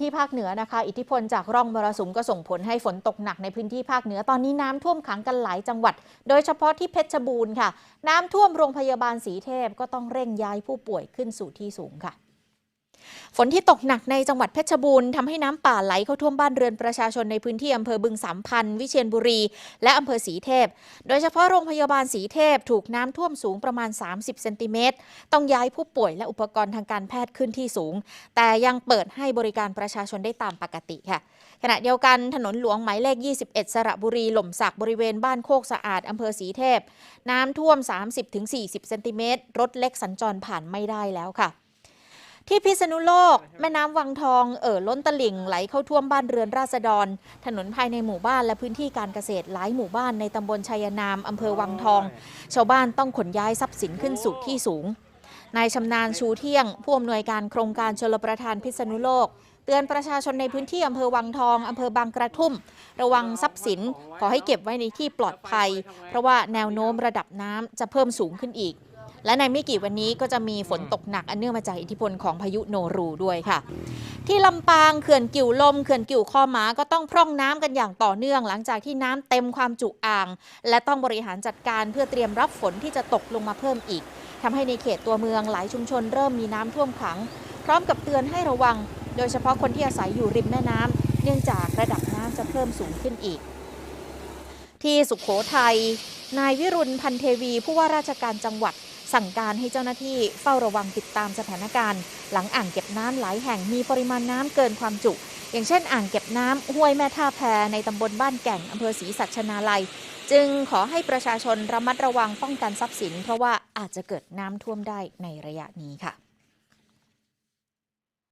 ที่ภาคเหนือนะคะ อิทธิพลจากร่องมรสุมก็ส่งผลให้ฝนตกหนักในพื้นที่ภาคเหนือตอนนี้น้ำท่วมขังกันหลายจังหวัด โดยเฉพาะที่เพชรบูรณ์ค่ะ น้ำท่วมโรงพยาบาลสีเทพก็ต้องเร่งย้ายผู้ป่วยขึ้นสู่ที่สูงค่ะ ฝนที่ตกหนักในจังหวัดเพชรบูรณ์ทำให้น้ำป่าไหลเข้าท่วมบ้านเรือนประชาชนในพื้นที่อำเภอบึงสามพันธ์วิเชียรบุรี และอำเภอสีเทพ โดยเฉพาะโรงพยาบาลสีเทพถูกน้ำท่วมสูงประมาณ 30 เซนติเมตร ต้องย้ายผู้ป่วยและอุปกรณ์ทางการแพทย์ขึ้นที่สูง แต่ยังเปิดให้บริการประชาชนได้ตามปกติค่ะ ขณะเดียวกันถนนหลวงหมายเลข 21 สระบุรีหล่มสักบริเวณบ้านโคกสะอาดอำเภอสีเทพ น้ำท่วม 30-40 เซนติเมตรรถเล็กสัญจรผ่านไม่ได้แล้วค่ะ ที่พิษณุโลก แม่น้ำวังทอง เอ่อล้นตลิ่งไหลเข้าท่วมบ้านเรือนราษฎร ถนนภายในหมู่บ้านและพื้นที่การเกษตรหลายหมู่บ้านในตำบลชัยนามอำเภอวังทอง ชาวบ้านต้องขนย้ายทรัพย์สินขึ้นสู่ที่สูงนายชำนาญชูเที่ยง ผู้อำนวยการโครงการชลประทานพิษณุโลก เตือนประชาชนในพื้นที่อำเภอวังทองอำเภอบางกระทุ่ม ระวังทรัพย์สินขอให้เก็บไว้ในที่ปลอดภัย เพราะว่าแนวโน้มระดับน้ำจะเพิ่มสูงขึ้นอีก และในไม่กี่วันนี้ก็จะมีฝนตกหนักอันเนื่องมาจากอิทธิพลของพายุโนรูด้วยค่ะ ที่ลำปางเขื่อนกิ่วลมเขื่อนกิ่วคอหมาก็ต้องพร่องน้ำกันอย่างต่อเนื่อง หลังจากที่น้ำเต็มความจุอ่าง และต้องบริหารจัดการเพื่อเตรียมรับฝนที่จะตกลงมาเพิ่มอีกทำให้ในเขตตัวเมืองหลายชุมชนเริ่มมีน้ำท่วมขัง พร้อมกับเตือนให้ระวัง โดยเฉพาะคนที่อาศัยอยู่ริมแม่น้ำเนื่องจากระดับน้ำจะเพิ่มสูงขึ้นอีก ที่สุขโขทัยนายวิรุณพันเทวีผู้ว่าราชการจังหวัด สั่งการให้เจ้าหน้าที่เฝ้าระวังติดตามสถานการณ์ หลังอ่างเก็บน้ำหลายแห่งมีปริมาณน้ำเกินความจุ อย่างเช่น อ่างเก็บน้ำห้วยแม่ท่าแพในตำบลบ้านแก่งอำเภอศรีสัชนาลัย จึงขอให้ประชาชนระมัดระวังป้องกันทรัพย์สิน เพราะว่าอาจจะเกิดน้ำท่วมได้ในระยะนี้ค่ะ